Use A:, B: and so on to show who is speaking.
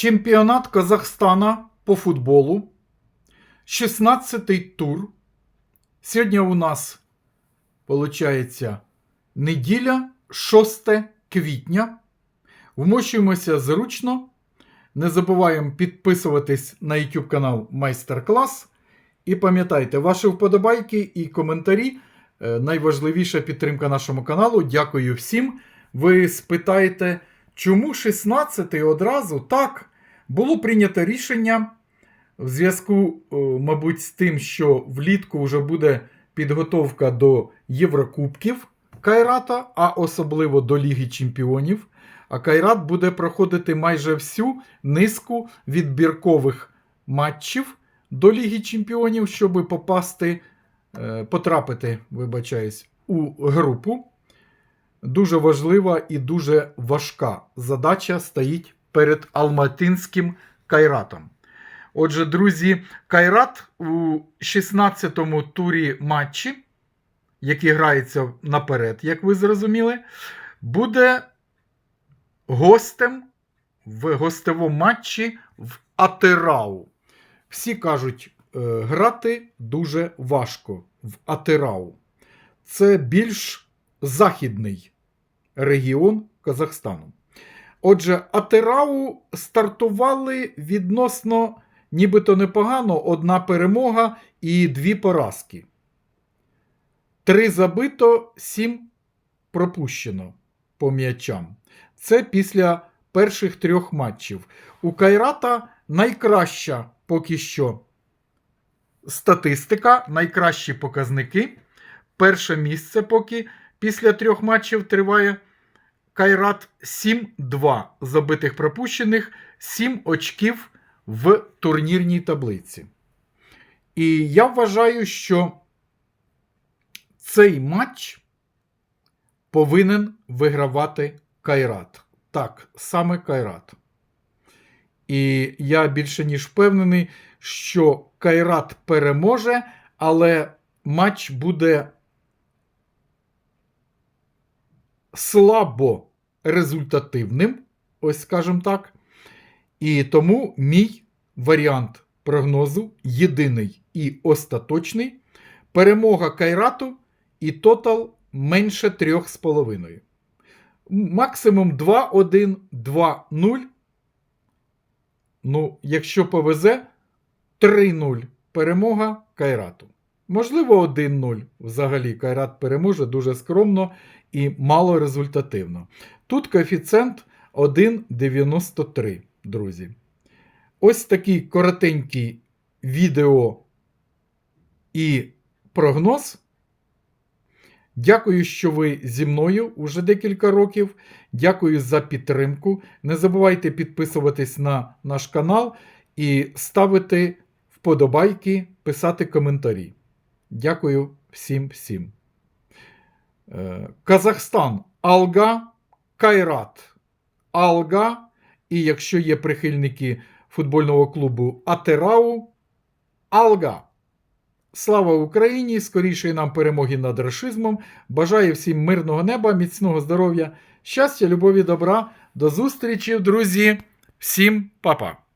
A: Чемпіонат Казахстана по футболу. 16-й тур. Сьогодні у нас, виходить, неділя, 6 квітня. Вмощуємося зручно. Не забуваємо підписуватись на YouTube канал Майстер-клас. І пам'ятайте, ваші вподобайки і коментарі е, найважливіша підтримка нашому каналу. Дякую всім. Ви спитаєте, чому 16-й одразу так було прийнято рішення в зв'язку, е, мабуть, з тим, що влітку вже буде підготовка до Єврокубків Кайрата, а особливо до Ліги Чемпіонів. А Кайрат буде проходити майже всю низку відбіркових матчів до Ліги Чемпіонів, щоб попасти, е, потрапити, вибачаюсь, у групу. Дуже важлива і дуже важка задача стоїть перед Алматинським Кайратом. Отже, друзі, Кайрат у 16-му турі матчі, який грається наперед, як ви зрозуміли, буде гостем в гостевому матчі в Атерау. Всі кажуть, е, грати дуже важко в Атерау. Це більш західний регіон Казахстану. Отже, Атерау стартували відносно нібито непогано одна перемога і дві поразки. Три забито, сім пропущено по м'ячам. Це після перших трьох матчів. У Кайрата найкраща поки що статистика, найкращі показники. Перше місце поки після трьох матчів триває Кайрат 7-2 забитих пропущених, 7 очків в турнірній таблиці. І я вважаю, що цей матч повинен вигравати Кайрат. Так, саме Кайрат. І я більше ніж впевнений, що Кайрат переможе, але матч буде слабо результативним, ось скажімо так. І тому мій варіант прогнозу єдиний і остаточний. Перемога Кайрату і тотал менше 3,5. Максимум 2-1, 2-0. Ну, якщо повезе, 3-0 перемога Кайрату. Можливо, 1-0. Взагалі, Кайрат переможе дуже скромно і мало результативно. Тут коефіцієнт 1,93, друзі. Ось такий коротенький відео і прогноз. Дякую, що ви зі мною уже декілька років. Дякую за підтримку. Не забувайте підписуватись на наш канал і ставити вподобайки, писати коментарі. Дякую всім всім. Е, Казахстан Алга, Кайрат Алга. І якщо є прихильники футбольного клубу Атерау, Алга. Слава Україні! Скорішої нам перемоги над рашизмом. Бажаю всім мирного неба, міцного здоров'я, щастя, любові, добра. До зустрічі, друзі! Всім па-па!